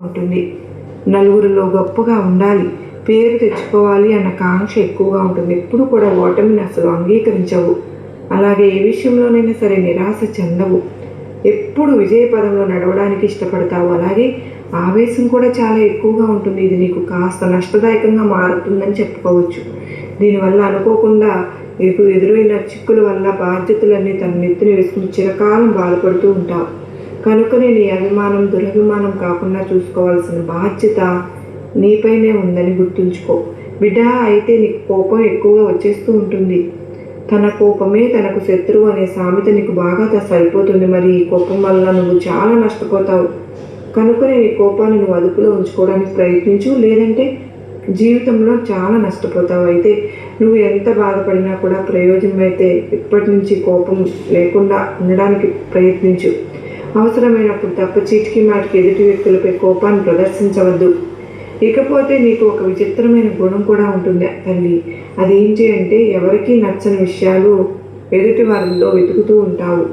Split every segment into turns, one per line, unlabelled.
ఉంటుంది. నలుగురిలో గొప్పగా ఉండాలి పేరు తెచ్చుకోవాలి అన్న కాంక్ష ఎక్కువగా ఉంటుంది. ఎప్పుడు కూడా ఓటమిని అసలు అంగీకరించవు. అలాగే ఏ విషయంలోనైనా సరే నిరాశ చెందవు. ఎప్పుడు విజయపదంలో నడవడానికి ఇష్టపడతావు. అలాగే ఆవేశం కూడా చాలా ఎక్కువగా ఉంటుంది. ఇది నీకు కాస్త నష్టదాయకంగా మారుతుందని చెప్పుకోవచ్చు. దీనివల్ల అనుకోకుండా నీకు ఎదురైన చిక్కుల వల్ల బాధ్యతలన్నీ తన నెత్తిన వేసుకుని చిరకాలం బాధపడుతూ ఉంటావు. కనుకనే నీ అభిమానం దురభిమానం కాకుండా చూసుకోవాల్సిన బాధ్యత నీపైనే ఉందని గుర్తుంచుకో. బిడ్డ అయితే నీకు కోపం ఎక్కువగా వచ్చేస్తూ ఉంటుంది. తన కోపమే తనకు శత్రువు అనే సామెత నీకు బాగా సరిపోతుంది. అయిపోతుంది మరి ఈ కోపం వల్ల నువ్వు చాలా నష్టపోతావు. కనుకనే నీ కోపాన్ని నువ్వు అదుపులో ఉంచుకోవడానికి ప్రయత్నించు. లేదంటే జీవితంలో చాలా నష్టపోతావు. అయితే నువ్వు ఎంత బాధపడినా కూడా ప్రయోజనం అయితే ఇప్పటి నుంచి కోపం లేకుండా ఉండడానికి ప్రయత్నించు. అవసరమైనప్పుడు తప్పు చీటికి మాటికి ఎదుటి వ్యక్తులపై కోపాన్ని ప్రదర్శించవద్దు. ఇకపోతే నీకు ఒక విచిత్రమైన గుణం కూడా ఉంటుంది తల్లి. అదేంటి అంటే ఎవరికీ నచ్చని విషయాలు ఎదుటి వారిలో వెతుకుతూ ఉంటావు.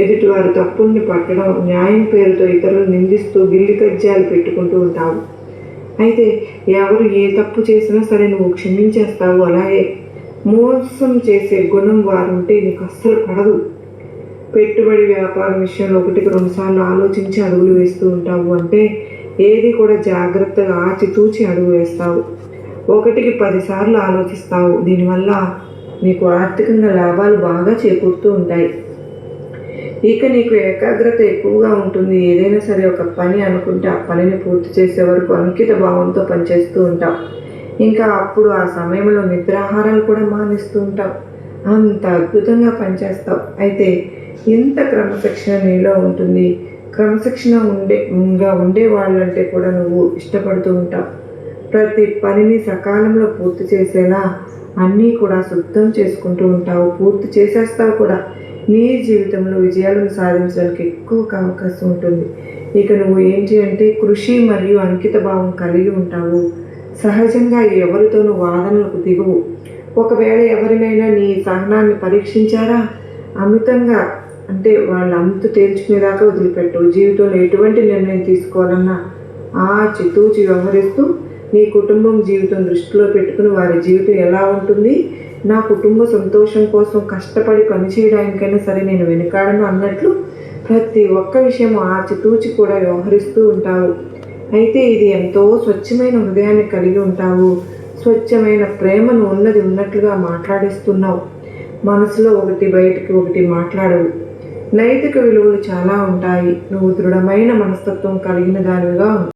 ఎదుటి వారి తప్పుల్ని పట్టడం న్యాయం పేరుతో ఇతరులు నిందిస్తూ గిల్లి కజ్జాలు పెట్టుకుంటూ ఉంటావు. అయితే ఎవరు ఏ తప్పు చేసినా సరే నువ్వు క్షమించేస్తావు అలాగే మోసం చేసే గుణం వారు ఉంటే నీకు అస్సలు పడదు. పెట్టుబడి వ్యాపారం విషయంలో ఒకటికి రెండుసార్లు ఆలోచించి అడుగులు వేస్తూ ఉంటావు అంటే ఏది కూడా జాగ్రత్తగా ఆచితూచి అడుగు వేస్తావు. ఒకటికి పదిసార్లు ఆలోచిస్తావు. దీనివల్ల నీకు ఆర్థికంగా లాభాలు బాగా చేకూరుతూ ఉంటాయి. ఇక నీకు ఏకాగ్రత ఎక్కువగా ఉంటుంది. ఏదైనా సరే ఒక పని అనుకుంటే ఆ పనిని పూర్తి చేసే వరకు అంకిత భావంతో పనిచేస్తూ ఉంటావు. ఇంకా అప్పుడు ఆ సమయంలో నిద్రాహారాలు కూడా మానేస్తూ ఉంటావు. అంత అద్భుతంగా పనిచేస్తావు. అయితే ఇంత క్రమశిక్షణ నీలో ఉంటుంది. క్రమశిక్షణ ఉండే ఉండే వాళ్ళంటే కూడా నువ్వు ఇష్టపడుతూ ఉంటావు. ప్రతి పనిని సకాలంలో పూర్తి చేసేలా అన్నీ కూడా శుద్ధం చేసుకుంటూ ఉంటావు. పూర్తి చేసేస్తావు కూడా. నీ జీవితంలో విజయాలను సాధించడానికి ఎక్కువ అవకాశం ఉంటుంది. ఇక నువ్వు ఏంటి అంటే కృషి మరియు అంకిత భావం కలిగి ఉంటావు. సహజంగా ఎవరితోనూ వాదనలకు దిగువు. ఒకవేళ ఎవరినైనా నీ సహనాన్ని పరీక్షించారా? అమితంగా. అంటే వాళ్ళ అంతు తేల్చుకునేదాకా వదిలిపెట్టు. జీవితంలో ఎటువంటి నిర్ణయం తీసుకోవాలన్నా ఆ చితూచి వ్యవహరిస్తూ నీ కుటుంబం జీవితం దృష్టిలో పెట్టుకుని వారి జీవితం ఎలా ఉంటుంది? నా కుటుంబ సంతోషం కోసం కష్టపడి పనిచేయడానికైనా సరే నేను వెనుకాడను అన్నట్లు ప్రతి ఒక్క విషయం ఆచితూచి కూడా వ్యవహరిస్తూ ఉంటావు. అయితే ఇది ఎంతో స్వచ్ఛమైన హృదయాన్ని కలిగి ఉంటావు. స్వచ్ఛమైన ప్రేమను ఉన్నది ఉన్నట్లుగా మాట్లాడిస్తున్నావు. మనసులో ఒకటి బయటికి ఒకటి మాట్లాడవు నైతిక విలువలు చాలా ఉంటాయి. నువ్వు దృఢమైన మనస్తత్వం కలిగిన దానిగా